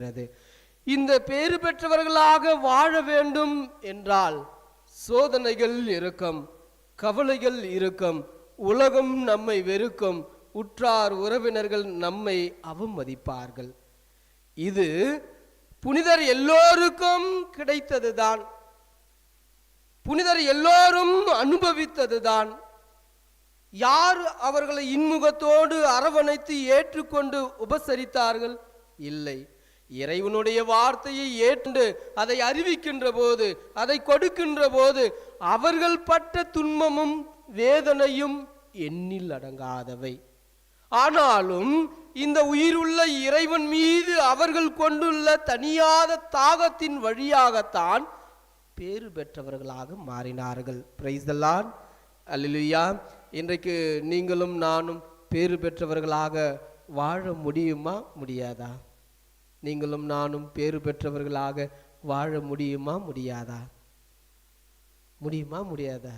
இருக்கிறது. இந்த பேறு பெற்றவர்களாக வாழ வேண்டும் என்றால் சோதனைகள் இருக்கும் கவலைகள் இருக்கும் உலகம் நம்மை வெறுக்கும் உற்றார் உறவினர்கள் நம்மை அவமதிப்பார்கள். இது புனிதர் எல்லோருக்கும் கிடைத்ததுதான். புனிதர் எல்லோரும் அனுபவித்ததுதான். யார் அவர்களை இன்முகத்தோடு அரவணைத்து ஏற்றுக்கொண்டு உபசரித்தார்கள்? இல்லை. இறைவனுடைய வார்த்தையை ஏற்று அதை அறிவிக்கின்ற போது அதை கொடுக்கின்ற போது அவர்கள் பட்ட துன்பமும் வேதனையும் எண்ணில் அடங்காதவை. ஆனாலும் இந்த உயிருள்ள இறைவன் மீது அவர்கள் கொண்டுள்ள தனியாத தாகத்தின் வழியாகத்தான் பேறு பெற்றவர்களாக மாறினார்கள். பிரைஸ்தல்லான் அல்லா இன்றைக்கு நீங்களும் நானும் பேறு பெற்றவர்களாக வாழ முடியுமா? முடியாதா? நீங்களும் நானும் பேறு பெற்றவர்களாக வாழ முடியுமா முடியாதா? முடியுமா முடியாதா?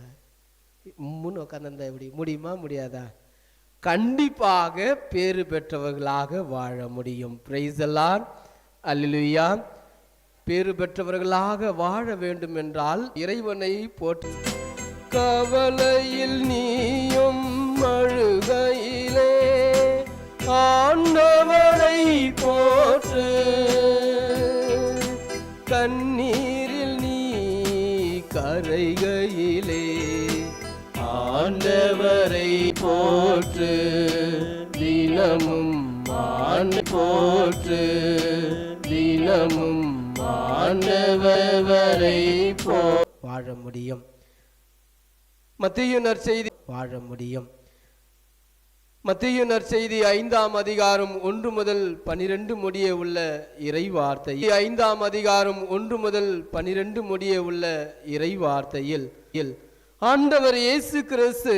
முன் உட்காந்துருந்தா எப்படி? முடியுமா முடியாதா? கண்டிப்பாக பேறு பெற்றவர்களாக வாழ முடியும். பிரைசலான் அல்லேலூயா பேறு பெற்றவர்களாக வாழ வேண்டும் என்றால் இறைவனை போற்று. கவலையில் நீயும் அழுகை தண்ணீரில் நீ கரைகையிலே ஆண்டவரை போற்று தினமும் மான் போற்று தினமும் ஆண்டவரை போ வாழ முடியும். மத்திய நற்செய்தி வாழ முடியும். மத்திய நற்செய்தி ஐந்தாம் அதிகாரம் ஒன்று முதல் பனிரெண்டு முடிய உள்ள இறை வார்த்தை ஐந்தாம் அதிகாரம் ஒன்று முதல் பனிரெண்டு முடிய உள்ள இறை வார்த்தையில் ஆண்டவர் இயேசு கிறிஸ்து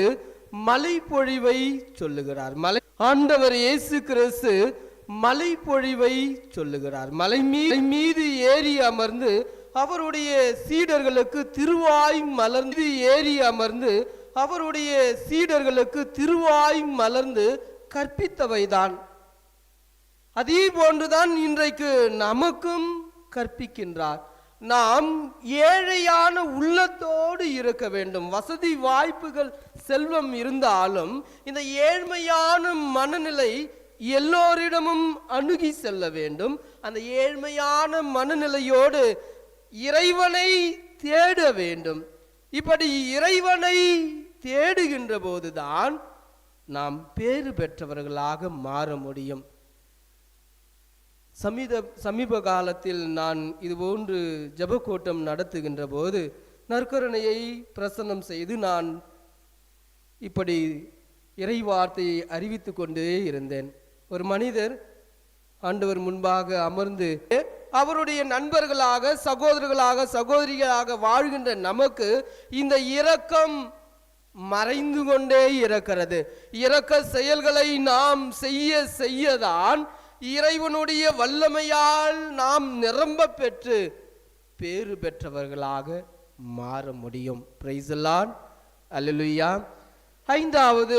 மலை பொழிவை சொல்லுகிறார். மலை ஆண்டவர் இயேசு கிறிஸ்து மலை பொழிவை சொல்லுகிறார். மலை மீது மீது ஏறி அமர்ந்து அவருடைய சீடர்களுக்கு திருவாய் மலர்ந்து ஏறி அமர்ந்து அவருடைய சீடர்களுக்கு திருவாய் மலர்ந்து கற்பித்தவைதான். அதே போன்றுதான் இன்றைக்கு நமக்கும் கற்பிக்கின்றார். நாம் ஏழையான உள்ளத்தோடு இருக்க வேண்டும். வசதி வாய்ப்புகள் செல்வம் இருந்தாலும் இந்த ஏழ்மையான மனநிலை எல்லோரிடமும் அணுகி செல்ல வேண்டும். அந்த ஏழ்மையான மனநிலையோடு இறைவனை தேட வேண்டும். இப்படி இறைவனை தேடுகின்ற போதுதான் நாம் பேறு பெற்றவர்களாக மாற முடியும். சமீத சமீப காலத்தில் நான் இதுபோன்று ஜெபக்கூட்டம் நடத்துகின்ற போது நற்கருணையை பிரசன்னம் செய்து நான் இப்படி இறை வார்த்தையை அறிவித்து கொண்டே இருந்தேன். ஒரு மனிதர் ஆண்டவர் முன்பாக அமர்ந்து அவருடைய நண்பர்களாக சகோதரர்களாக சகோதரிகளாக வாழ்கின்ற நமக்கு இந்த இரக்கம் மறைந்து கொண்டே இருக்கிறது இறக்க செயல்களை நாம் செய்ய செய்யதான் இறைவனுடைய வல்லமையால் நாம் நிரம்ப பெற்று பேறு பெற்றவர்களாக மாற முடியும். பிரைசலான் அல்லேலூயா ஐந்தாவது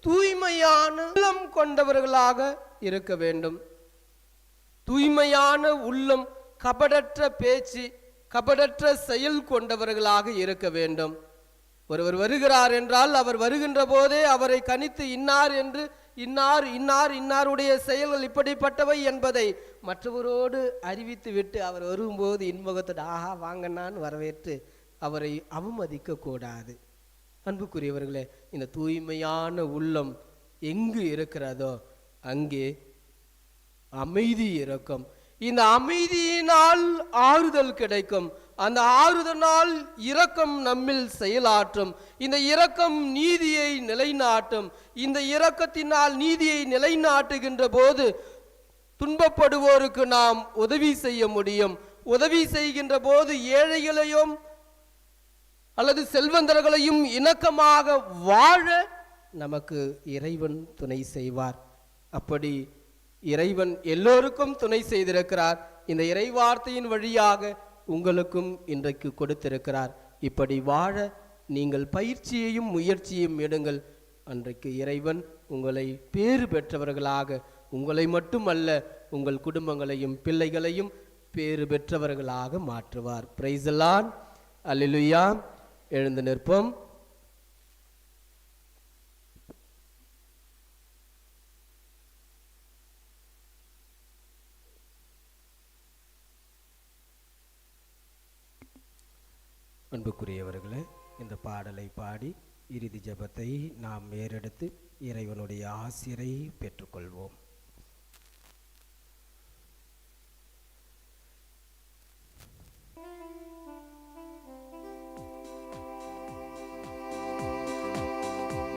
தூய்மையான உள்ளம் கொண்டவர்களாக இருக்க வேண்டும். தூய்மையான உள்ளம் கபடற்ற பேச்சு கபடற்ற செயல் கொண்டவர்களாக இருக்க வேண்டும். ஒருவர் வருகிறார் என்றால் அவர் வருகின்ற போதே அவரை கணித்து இன்னார் என்று இன்னார் இன்னார் இன்னாருடைய செயல்கள் இப்படிப்பட்டவை என்பதை மற்றவரோடு அறிவித்து விட்டு அவர் வரும்போது இன்முகத்தோடு ஆஹா வாங்கண்ணான்னு வரவேற்று அவரை அவமதிக்க கூடாது. அன்புக்குரியவர்களே இந்த தூய்மையான உள்ளம் எங்கு இருக்கிறதோ அங்கே அமைதி இருக்கும். இந்த அமைதியினால் ஆறுதல் கிடைக்கும். அந்த ஆறுதனால் இரக்கம் நம்மில் செயலாற்றும். இந்த இரக்கம் நீதியை நிலைநாட்டும். இந்த இரக்கத்தினால் நீதியை நிலைநாட்டுகின்ற போது துன்பப்படுவோருக்கு நாம் உதவி செய்ய முடியும். உதவி செய்கின்ற போது ஏழைகளையும் அல்லது செல்வந்தர்களையும் இணக்கமாக வாழ நமக்கு இறைவன் துணை செய்வார். அப்படி இறைவன் எல்லோருக்கும் துணை செய்திருக்கிறார். இந்த இறைவார்த்தையின் வழியாக உங்களுக்கும் இன்றைக்கு கொடுத்திருக்கிறார். இப்படி வாழ நீங்கள் பயிற்சியையும் முயற்சியும் எடுங்கள். அன்றைக்கு இறைவன் உங்களை பேறு பெற்றவர்களாக உங்களை மட்டுமல்ல உங்கள் குடும்பங்களையும் பிள்ளைகளையும் பேறு பெற்றவர்களாக மாற்றுவார். பிரைசலான் அல்லேலூயா எழுந்து நிற்போம். அன்புக்குரியவர்களே இந்த பாடலை பாடி இறுதி ஜபத்தை நாம் ஏறெடுத்து இறைவனுடைய ஆசிரை பெற்றுக்கொள்வோம்.